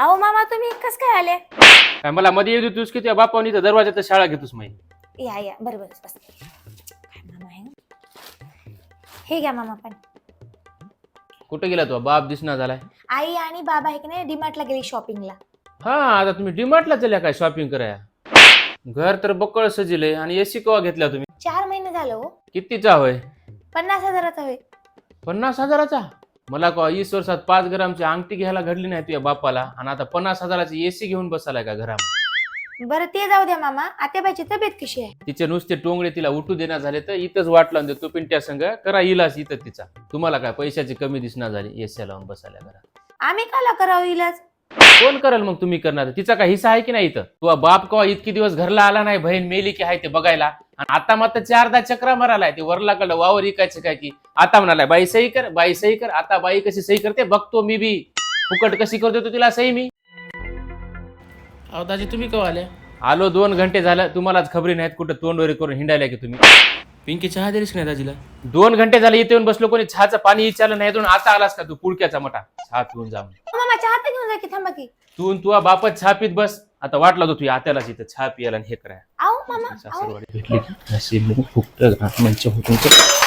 अहो मामा तुम्ही कस काय आले? काय मला मध्ये येऊ देतोस की त्या बापावनी तर दरवाजात शाळा घेतोस माहिती या या बरं बरं बस. काय मामा आहे? हे घ्या मामा पण. कुठे गेला तो? बाप दिसना झालाय. आई आणि बाबा आहे की नाही डीमार्टला गेली शॉपिंगला. हा आता तुम्ही डिमार्टला चालल्या काय शॉपिंग कराया घर तर बक्कळ सजिले आणि एसी कवा घेतल्या तुम्ही? चार महिने झालं हो. कितीचा होय पन्नास हजाराचा होय पन्नास हजाराचा? मला का वीस वर्षात पाच ग्रामची अंगठी घ्यायला घडली नाही तुझ्या बापाला. आणि आता पन्नास हजाराची एसी घेऊन बसालाय का घरामध्ये? बरं ते जाऊ द्या मामा. आत्याबाईची तब्येत कशी आहे? तिचे नुसते टोंगडे तिला उठू देणार झाले तर इथंच वाट लावून देतो. पिंट्या संघ करा इलाज इथं तिचा. तुम्हाला काय पैशाची कमी दिसणार झाली? एसी लावून बसायला घरात आम्ही काला करावं इलाज? कोण करेल मग तुम्ही करणार? तिचा काय हिस्सा आहे की नाही इथं? तुझा बाप कवा इतकी दिवस घरला आला नाही? बहीण मेली की आहे ते बघायला? आता मात्र चारदा चक्रा मारायलाय ते वरलाकडं वावर इकायचं काय की? आता म्हणालाय बाई सही कर बाई सही कर आता बाई कशी सही करते बघतो मी बी. फुकट कशी करतो तो तिला सही मी? अहो दाजी तुम्ही कवा आल्या? आलो दोन घंटे झालं तुम्हालाच खबरी नाहीत कुठं तोंडवरी करून हिंडायला की तुम्ही. पिंकी चहा दिलीस नाही दाजीला. दोन घंटे झाले इथे येऊन बसलो कोणी चहाचं पाणी विचारलं नाही दोन आता आलास का तू पुळक्याचा मोठा? चहा पिऊन जा म्हणून. मामा चहा तर घेऊन जा की थांबा की. तू तुझा बापच चहा पित बस. आता वाटला तो तुझ्या आत्यालाच इथं चहा पियाला आणि हे कराय अहो मामा अहो सासरवाडी भेटली की? फुकट